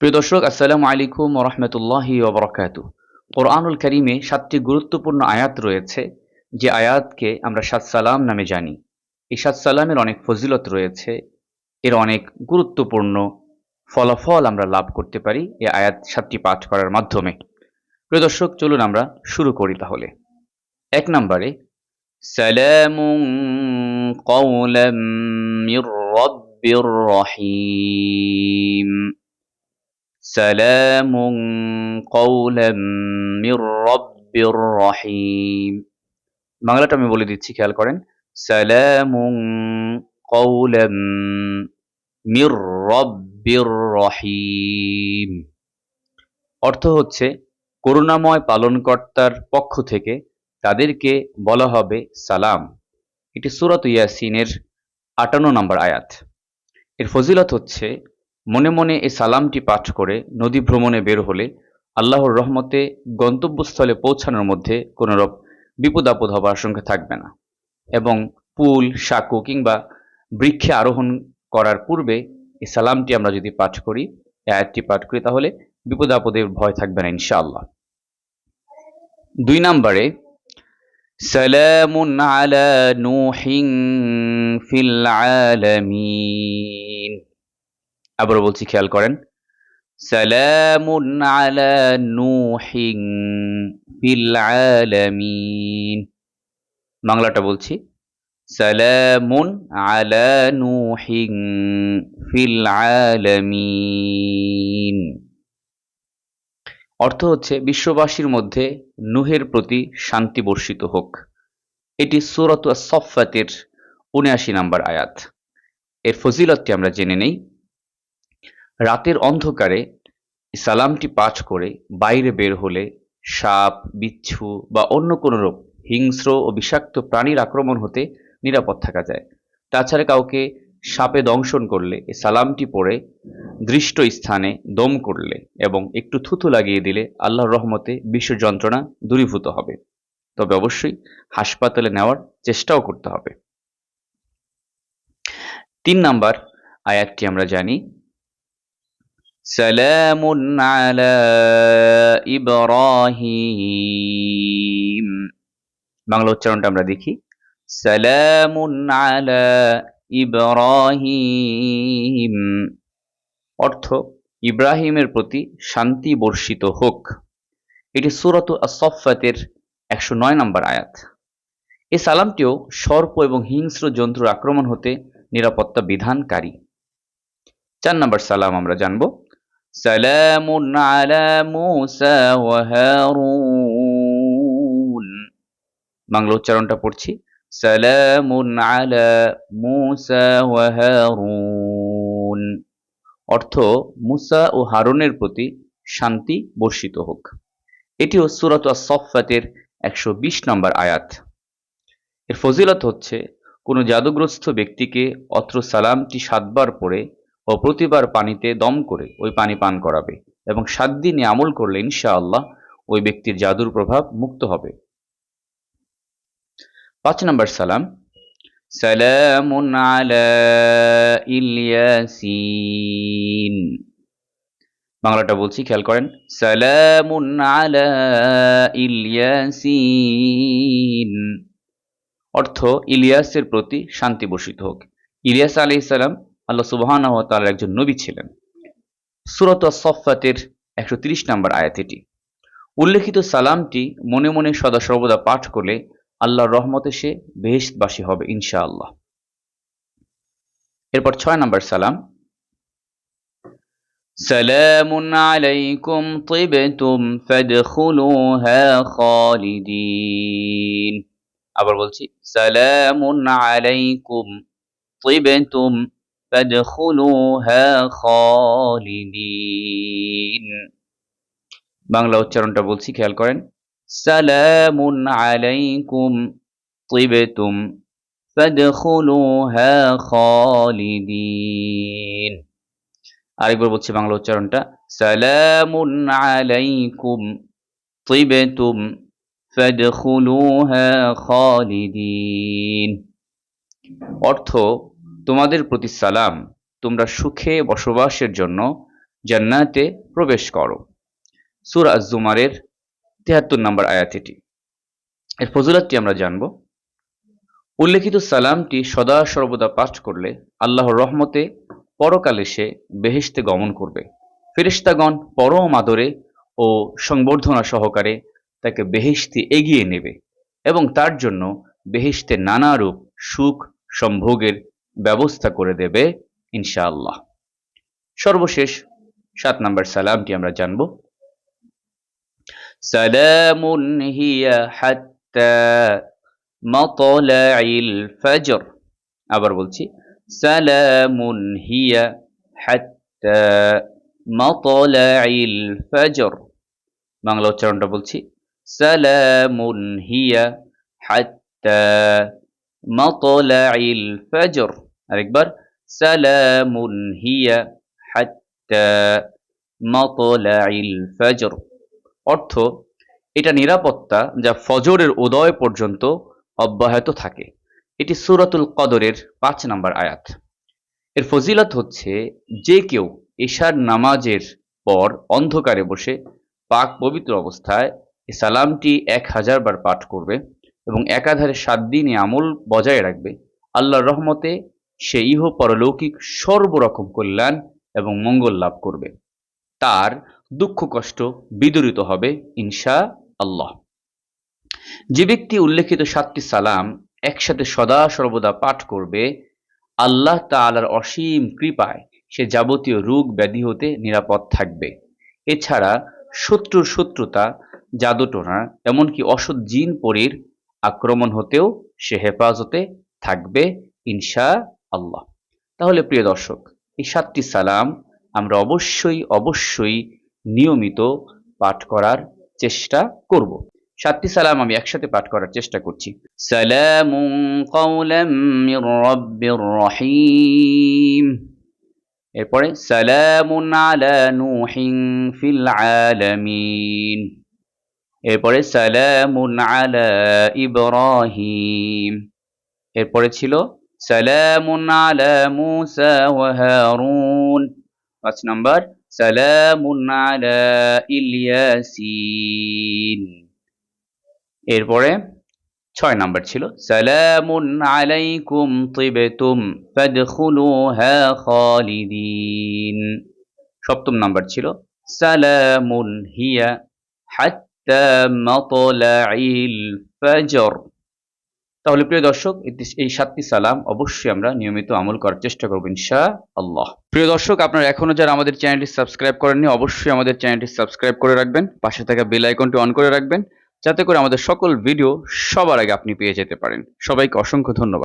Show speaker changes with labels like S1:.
S1: প্রিয় দর্শক, আসসালামু আলাইকুম রহমতুল্লাহি ওবরাকাতু। কোরআনুল করিমে সাতটি গুরুত্বপূর্ণ আয়াত রয়েছে, যে আয়াতকে আমরা সাত সালাম নামে জানি। এই সাত সালামের অনেক ফজিলত রয়েছে, এর অনেক গুরুত্বপূর্ণ ফলাফল আমরা লাভ করতে পারি এই আয়াত সাতটি পাঠ করার মাধ্যমে। প্রিয় দর্শক, চলুন আমরা শুরু করি তাহলে। এক নম্বরে, সালামুন কওলাম রহিম। سلام قولا من رب رحيم বাংলাটা আমি বলে দিচ্ছি খেয়াল করেন সালাম قولا মির রব্বির রহিম অর্থ হচ্ছে করুণাময় পালনকর্তার পক্ষ থেকে তাদেরকে বলা হবে সালাম এটি সুরত ইয়াসিনের আটান্ন নম্বর আয়াত এর ফজিলত হচ্ছে মনে মনে এই সালামটি পাঠ করে নদী ভ্রমণে বের হলে আল্লাহর রহমতে গন্তব্যস্থলে পৌঁছানোর মধ্যে কোনো বিপদ আপদ হবার আশঙ্কা থাকবে না। এবং পুল, সাঁকু কিংবা বৃক্ষে আরোহণ করার পূর্বে এই সালামটি আমরা যদি পাঠ করি আয়াতটি পাঠ করি, তাহলে বিপদ আপদের ভয় থাকবে না ইনশাআল্লাহ। দুই নম্বরে, সালামুন আলা নুহিন ফিল আলামিন। আবার বলছি, খেয়াল করেন। সালামুন আলা নুহিন ফিল আলামিন। বাংলাটা বলছি। সালামুন আলা নুহিন ফিল আলামিন। অর্থ হচ্ছে, বিশ্ববাসীর মধ্যে নুহের প্রতি শান্তি বর্ষিত হোক। এটি সুরত সফাতের উনআশি নম্বর আয়াত। এর ফজিলতটি আমরা জেনে নেই। রাতের অন্ধকারে সালামটি পাঠ করে বাইরে বের হলে সাপ, বিচ্ছু বা অন্য কোনো রোগ হিংস্র ও বিষাক্ত প্রাণীর আক্রমণ হতে নিরাপদ থাকা যায়। তাছাড়া কাউকে সাপে দংশন করলে এ সালামটি পড়ে দৃষ্ট স্থানে দম করলে এবং একটু থুথু লাগিয়ে দিলে আল্লাহর রহমতে বিশ্ব যন্ত্রণা দূরীভূত হবে। তবে অবশ্যই হাসপাতালে নেওয়ার চেষ্টাও করতে হবে। তিন নাম্বার আয়াতটি আমরা জানি সালামুন আলা ইব্রাহিম বাংলা উচ্চারণটা আমরা দেখি। সালামুন আলা ইব্রাহিম অর্থ, ইব্রাহিমের প্রতি শান্তি বর্ষিত হোক। এটি সুরত আসফাতের একশো নয় নম্বর আয়াত। এই সালামটিও সর্প এবং হিংস্র জন্তুর আক্রমণ হতে নিরাপত্তা বিধানকারী। চার নম্বর সালাম আমরা জানব। سلام على موسى وهارون বাংলা উচ্চারণটা পড়ছি সালামুন আলা মুসা ওয়াহারুন অর্থ মুসা ও হারুনের প্রতি শান্তি বর্ষিত হোক এটিও সুরত সফাতের একশো বিশ নম্বর আয়াত এর ফজিলত হচ্ছে কোনো জাদুগ্রস্ত ব্যক্তিকে অত্র সালামটি সাতবার পড়ে ও প্রতিবার পানিতে দম করে ওই পানি পান করাবে এবং সাত দিনে আমল করলে ইনশাআল্লাহ ওই ব্যক্তির জাদুর প্রভাব মুক্ত হবে। পাঁচ নম্বর সালাম। সালামুন আলা ইলিয়াসিন বাংলাটা বলছি, খেয়াল করেন। সালামুন আলা ইলিয়াসিন অর্থ ইলিয়াসের প্রতি শান্তি বর্ষিত হোক। ইলিয়াস আলাইহিস সালাম আল্লাহ সুবহান তার একজন নবী ছিলেন সুরত সফাতের একশো তিরিশ নম্বর আয়াত এটি উল্লেখিত সালামটি মনে মনে সদা সর্বদা পাঠ করলে আল্লাহর রহমতে সে বেহেশবাসী হবে ইনশাআল্লাহ এরপর ছয় নম্বর সালাম سلام عليكم طبتم فادخلوها خالدين আবার বলছি সালামুন আলাইকুম طبتم فادخلوها خالدين বাংলা উচ্চারণটা বলছি, খেয়াল করেন। সালামুন আলাইকুম তিবেতুম ফাদখুলুহা খালিদিন। আরেকবার বলছি বাংলা উচ্চারণটা। সালামুন আলাইকুম তিবেতুম ফাদখুলুহা খালিদিন। অর্থ তোমাদের প্রতি সালাম। তোমরা সুখে বসবাসের জন্য জান্নাতে প্রবেশ করো। সূরা আজ-জুমারের 73 নম্বর আয়াত এটি এর ফজিলতটি আমরা জানব। উল্লেখিত সালামটি সদা সর্বদা পাঠ করলে আল্লাহর রহমতে পরকালে সে বেহেশতে গমন করবে। ফেরেশতাগণ পরম আদরে ও সংবর্ধনা সহকারে তাকে বেহেশতে এগিয়ে নেবে এবং তার জন্য বেহেশতে নানারূপ সুখ, সম্ভোগের ব্যবস্থা করে দেবে, ইনশাআল্লাহ। সর্বশেষ সাত নম্বর সালামটি আমরা জানব। সালামুন হিয়া হাত্তা মাতলাইল ফজর। আবার বলছি, সালামুন হিয়া হাত্তা মাতলাইল ফজর। বাংলা উচ্চারণটা বলছি, সালামুন হিয়া হাত্তা মাতলাইল ফজর। আরেকবার, সালামুন হিয়া হাত্তা মাতলাইল ফজর অর্থ, এটা নিরাপত্তা যা ফজরের উদয় পর্যন্ত অব্যাহত থাকে। এটি সূরাতুল কদরের পাঁচ নম্বর আয়াত। এর ফজিলত হচ্ছে, যে কেউ এশার নামাজের পর অন্ধকারে বসে পাক পবিত্র অবস্থায় এ সালামটি এক হাজার বার পাঠ করবে এবং একাধারে সাত দিন আমল বজায় রাখবে, আল্লাহর রহমতে সে ইহ পরলৌকিক সর্বরকম কল্যাণ এবং মঙ্গল লাভ করবে। তার দুঃখ কষ্ট বিদরিত হবে ইনশা আল্লাহ। যে ব্যক্তি উল্লেখিত সাতটি সালাম একসাথে সদা সর্বদা পাঠ করবে, আল্লাহ তাআলার অসীম কৃপায় সে যাবতীয় রোগ ব্যাধি হতে নিরাপদ থাকবে। এছাড়া শত্রুর শত্রুতা, জাদুটোনা, এমনকি অসৎ জিন পরীর আক্রমণ হতেও সে হেফাজতে থাকবে ইনশা আল্লাহ। তাহলে প্রিয় দর্শক, এই সাতটি সালাম আমরা অবশ্যই অবশ্যই নিয়মিত পাঠ করার চেষ্টা করব। সাতটি সালাম আমি একসাথে পাঠ করার চেষ্টা করছি। রহিম। এরপরে, সালামুন এরপরে, সালামুন আলা ইব্রাহিম। এরপরে ছিল সালামুন আলা মুসা ওয়া হারুন পাঁচ নাম্বার সালামুন আলা ইলিয়াসিন এরপরে ছয় নাম্বার ছিল সালামুন আলাইকুম তিবতুম ফাদখুলুহা খালিদিন সপ্তম নাম্বার ছিল সালামুন হিয়া হাত্তা মাতলাইল ফজর তাহলে প্রিয় দর্শক, এই সাতটি সালাম অবশ্যই আমরা নিয়মিত আমল করার চেষ্টা করব ইনশা আল্লাহ প্রিয় দর্শক, আপনারা এখনও যারা আমাদের চ্যানেলটি সাবস্ক্রাইব করেননি, অবশ্যই আমাদের চ্যানেলটি সাবস্ক্রাইব করে রাখবেন, পাশে থাকা বেল আইকনটি অন করে রাখবেন, যাতে করে আমাদের সকল ভিডিও সবার আগে আপনি পেয়ে যেতে পারেন। সবাইকে অসংখ্য ধন্যবাদ।